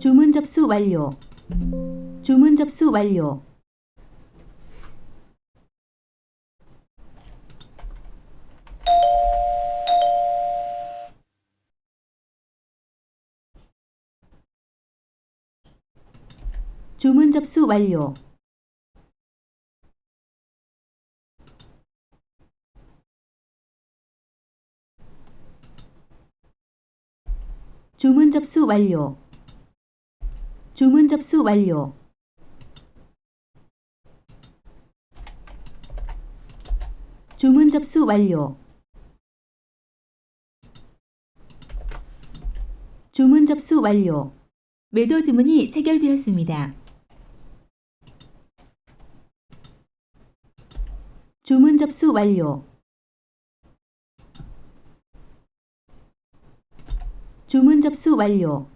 주문 접수 완료. 주문 접수 완료. 주문 접수 완료. 주문 접수 완료. 주문 접수 완료. 주문 접수 완료. 주문 접수 완료. 매도 주문이 체결되었습니다. 주문 접수 완료. 주문 접수 완료.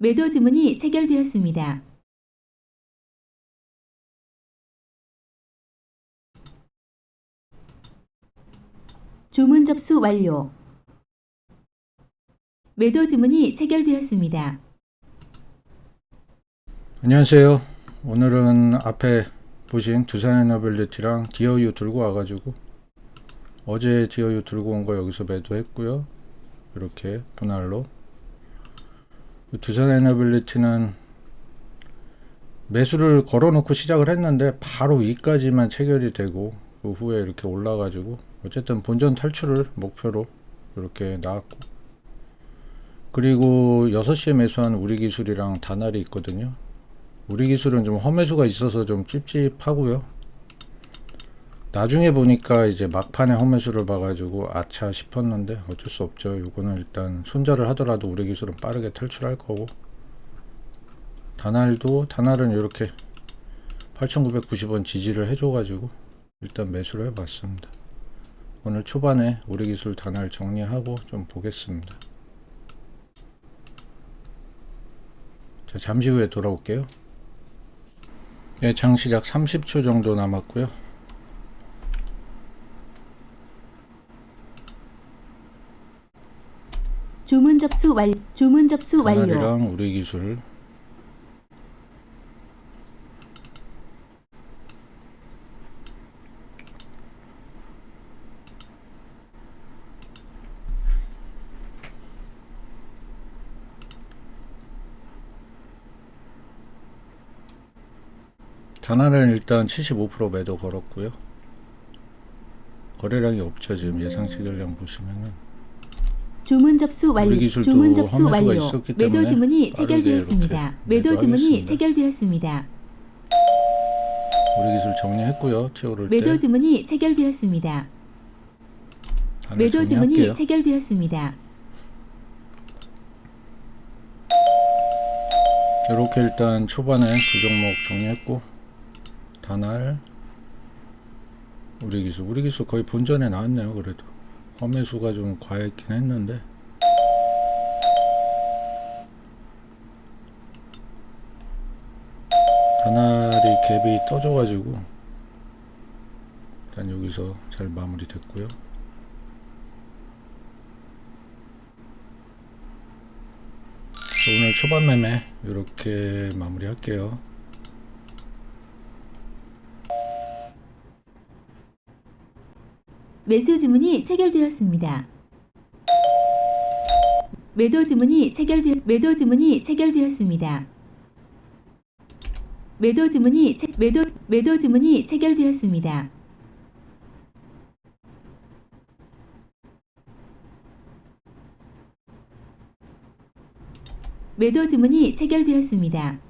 매도 주문이 체결되었습니다. 주문 접수 완료. 매도 주문이 체결되었습니다. 안녕하세요. 오늘은 앞에 보신 두산 에너빌리티랑 디어유 들고 와가지고 어제 디어유 들고 온 거 여기서 매도했고요. 이렇게 분할로 두산 에너빌리티는 매수를 걸어놓고 시작을 했는데 바로 이까지만 체결이 되고 그 후에 이렇게 올라가지고 어쨌든 본전 탈출을 목표로 이렇게 나왔고 그리고 6시에 매수한 우리 기술이랑 다날이 있거든요. 우리 기술은 좀 험해수가 있어서 좀 찝찝하고요. 나중에 보니까 이제 막판에 험해수를 봐가지고 아차 싶었는데 어쩔 수 없죠. 요거는 일단 손절을 하더라도 우리 기술은 빠르게 탈출할 거고 다날도 다날은 이렇게 8,990원 지지를 해줘가지고 일단 매수를 해봤습니다. 오늘 초반에 우리 기술 다날 정리하고 좀 보겠습니다. 자, 잠시 후에 돌아올게요. 네, 장 시작 30초 정도 남았고요. 주문 접수 완 주문 접수 완료. 다날이랑 우리 기술 다날은 일단 75% 매도 걸었고요. 거래량이 없죠 지금 예상 체결량 보시면은 주문 접수 완료. 기술도 주문 접수 완료. 있었기 매도 때문에 주문이 빠르게. 이렇게 매도 주문이 매도하겠습니다. 체결되었습니다. 우리 기술 정리했고요. 튀어오를 매도 때 주문이 체결되었습니다. 단을 매도 주문이 정리할게요. 체결되었습니다. 이렇게 일단 초반에 두 종목 정리했고 단알 우리 기술 우리 기술 거의 본전에 나왔네요 그래도 험해수가 좀 과했긴 했는데 단알이 갭이 떠져가지고 일단 여기서 잘 마무리 됐고요 오늘 초반 매매 이렇게 마무리 할게요. 매수 주문이 체결되었습니다. 매도 주문이 체결되 매도 주문이 체결되었습니다. 매도 주문이 체, 매도 매도 주문이 체결되었습니다. 매도 주문이 체결되었습니다.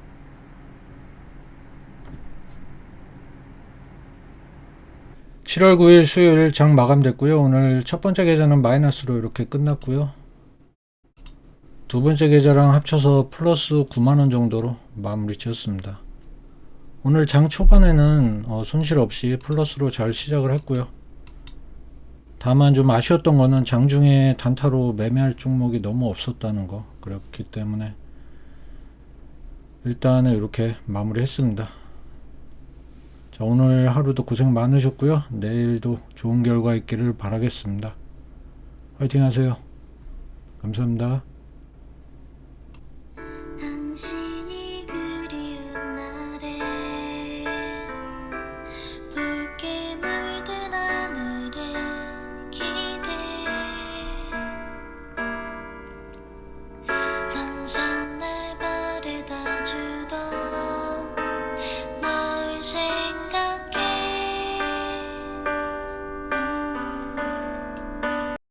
7월 9일 수요일 장 마감됐고요. 오늘 첫 번째 계좌는 마이너스로 이렇게 끝났고요. 두 번째 계좌랑 합쳐서 플러스 9만원 정도로 마무리 지었습니다. 오늘 장 초반에는 어, 손실 없이 플러스로 잘 시작을 했고요. 다만 좀 아쉬웠던 거는 장중에 단타로 매매할 종목이 너무 없었다는 거 그렇기 때문에 일단은 이렇게 마무리했습니다. 자 오늘 하루도 고생 많으셨고요. 내일도 좋은 결과 있기를 바라겠습니다. 화이팅 하세요. 감사합니다.